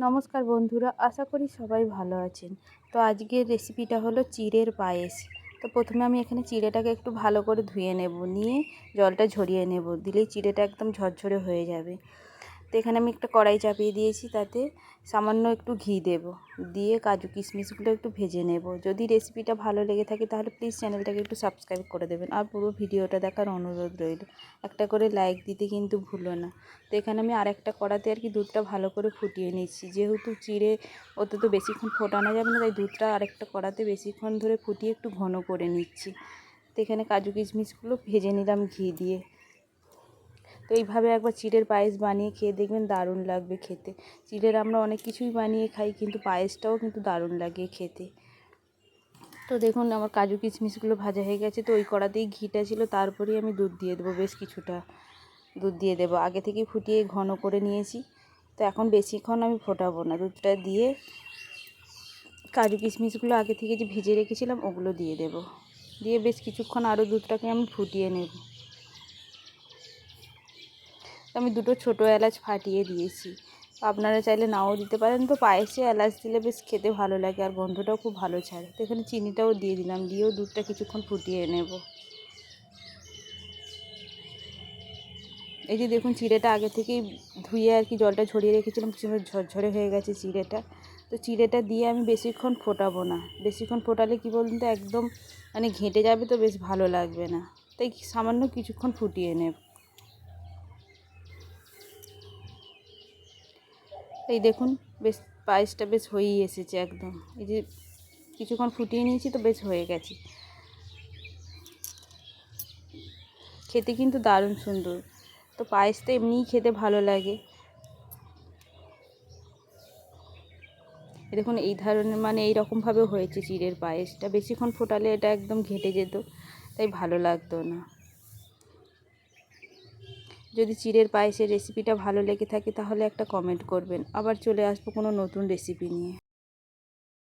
নমস্কার বন্ধুরা, আশা করি সবাই ভালো আছেন। তো আজকের রেসিপিটা হলো চিড়ের পায়েস। তো প্রথমে আমি এখানে চিড়েটাকে একটু ভালো করে ধুয়ে নেব, নিয়ে জলটা ঝরিয়ে নেব। দিলেই চিড়েটা একদম ঝরঝরে হয়ে যাবে। তো এখানে আমি একটা কড়াই চাপিয়ে দিয়েছি, তাতে সামান্য একটু ঘি দেব। দিয়ে কাজু কিশমিশগুলো একটু ভেজে নেব। যদি রেসিপিটা ভালো লেগে থাকে তাহলে প্লিজ চ্যানেলটাকে একটু সাবস্ক্রাইব করে দেবেন। আর পুরো ভিডিওটা দেখার অনুরোধ রইল। একটা করে লাইক দিতে কিন্তু ভুলো না। তো এখানে আমি আরেকটা কড়াতে আর কি দুধটা ভালো করে ফুটিয়ে নিচ্ছি। যেহেতু চিড়ে ওতে তো বেশিক্ষণ ফোটানো যাবে না, তাই দুধটা আরেকটা কড়াতে বেশিক্ষণ ধরে ফুটিয়ে একটু ঘন করে নিচ্ছি। তো এখানে কাজু কিশমিশগুলো ভেজে নিলাম ঘি দিয়ে। তো এইভাবে একবার চিড়ের পায়েস বানিয়ে খেয়ে দেখবেন দারুণ লাগবে খেতে। চিড়ের আমরা অনেক কিছুই বানিয়ে খাই, কিন্তু পায়েসটাও কিন্তু দারুণ লাগে খেতে। তো দেখুন, আমার কাজু কিশমিশগুলো ভাজা হয়ে গেছে, তো ওই কড়াতেই ঘিটা ছিল, তারপরেই আমি দুধ দিয়ে দেবো, বেশ কিছুটা দুধ দিয়ে দেবো। আগে থেকে ফুটিয়ে ঘন করে নিয়েছি, তো এখন বেশিক্ষণ আমি ফোটাবো না। দুধটা দিয়ে কাজু কিশমিশগুলো আগে থেকে যে ভেজে রেখেছিলাম, ওগুলো দিয়ে দেব। দিয়ে বেশ কিছুক্ষণ আরও দুধটাকে আমি ফুটিয়ে নেব। আমি দুটো ছোটো এলাচ ফাটিয়ে দিয়েছি। আপনারা চাইলে নাও দিতে পারেন। তো পায়েসে এলাচ দিলে বেশ খেতে ভালো লাগে আর গন্ধটাও খুব ভালো ছাড়ে। তো এখানে চিনিটাও দিয়ে দিলাম, দিয়েও দুধটা কিছুক্ষণ ফুটিয়ে নেব। এই যে দেখুন, চিড়েটা আগে থেকেই ধুয়ে আর কি জলটা ঝরিয়ে রেখেছিলাম সুন্দর ঝরঝরে হয়ে গেছে চিড়েটা। তো চিড়েটা দিয়ে আমি বেশিক্ষণ ফোটাবো না। বেশিক্ষণ ফোটালে কী বলুন তো, একদম মানে ঘেঁটে যাবে তো বেশ ভালো লাগবে না। তাই সামান্য কিছুক্ষণ ফুটিয়ে নেব। এই দেখুন, বেশ পায়েসটা বেশ হয়েই এসেছে একদম। এই যে কিছুক্ষণ ফুটিয়ে নিয়েছি তো বেশ হয়ে গেছে। খেতে কিন্তু দারুণ সুন্দর। তো পায়েসটা এমনিই খেতে ভালো লাগে। দেখুন, এই ধরনের মানে এই রকমভাবে হয়েছে চিড়ের পায়েসটা। বেশিক্ষণ ফোটালে এটা একদম ঘেটে যেত, তাই ভালো লাগতো না। যদি চিড়ের পায়েসের রেসিপিটা ভালো লেগে থাকে তাহলে একটা কমেন্ট করবেন। আবার চলে আসব কোনো নতুন রেসিপি নিয়ে।